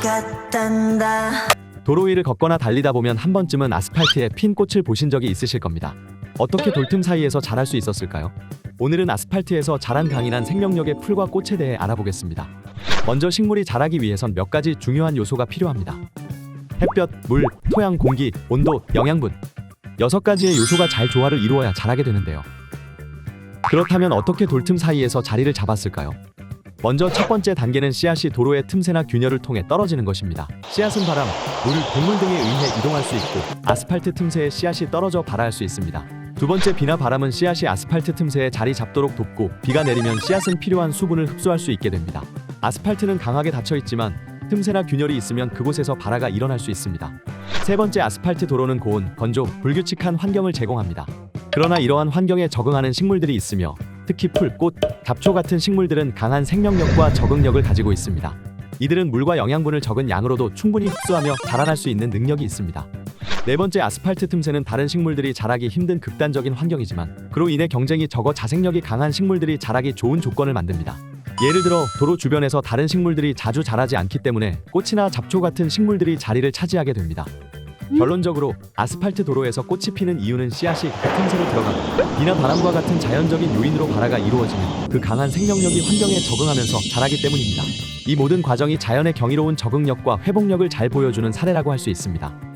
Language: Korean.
같단다 도로 위를 걷거나 달리다 보면 한 번쯤은 아스팔트에 핀 꽃을 보신 적이 있으실 겁니다. 어떻게 돌틈 사이에서 자랄 수 있었을까요? 오늘은 아스팔트에서 자란 강인한 생명력의 풀과 꽃에 대해 알아보겠습니다. 먼저 식물이 자라기 위해선 몇 가지 중요한 요소가 필요합니다. 햇볕, 물, 토양, 공기, 온도, 영양분. 여섯 가지의 요소가 잘 조화를 이루어야 자라게 되는데요. 그렇다면 어떻게 돌틈 사이에서 자리를 잡았을까요? 먼저 첫 번째 단계는 씨앗이 도로의 틈새나 균열을 통해 떨어지는 것입니다. 씨앗은 바람, 물, 동물 등에 의해 이동할 수 있고 아스팔트 틈새에 씨앗이 떨어져 발아할 수 있습니다. 두 번째 비나 바람은 씨앗이 아스팔트 틈새에 자리 잡도록 돕고 비가 내리면 씨앗은 필요한 수분을 흡수할 수 있게 됩니다. 아스팔트는 강하게 닫혀 있지만 틈새나 균열이 있으면 그곳에서 발화가 일어날 수 있습니다. 세 번째 아스팔트 도로는 고온, 건조, 불규칙한 환경을 제공합니다. 그러나 이러한 환경에 적응하는 식물들이 있으며 특히 풀, 꽃, 잡초 같은 식물들은 강한 생명력과 적응력을 가지고 있습니다. 이들은 물과 영양분을 적은 양으로도 충분히 흡수하며 자라날 수 있는 능력이 있습니다. 네 번째 아스팔트 틈새는 다른 식물들이 자라기 힘든 극단적인 환경이지만 그로 인해 경쟁이 적어 자생력이 강한 식물들이 자라기 좋은 조건을 만듭니다. 예를 들어 도로 주변에서 다른 식물들이 자주 자라지 않기 때문에 꽃이나 잡초 같은 식물들이 자리를 차지하게 됩니다. 결론적으로 아스팔트 도로에서 꽃이 피는 이유는 씨앗이 그 틈새로 들어가고 비나 바람과 같은 자연적인 요인으로 발화가 이루어지는 그 강한 생명력이 환경에 적응하면서 자라기 때문입니다. 이 모든 과정이 자연의 경이로운 적응력과 회복력을 잘 보여주는 사례라고 할 수 있습니다.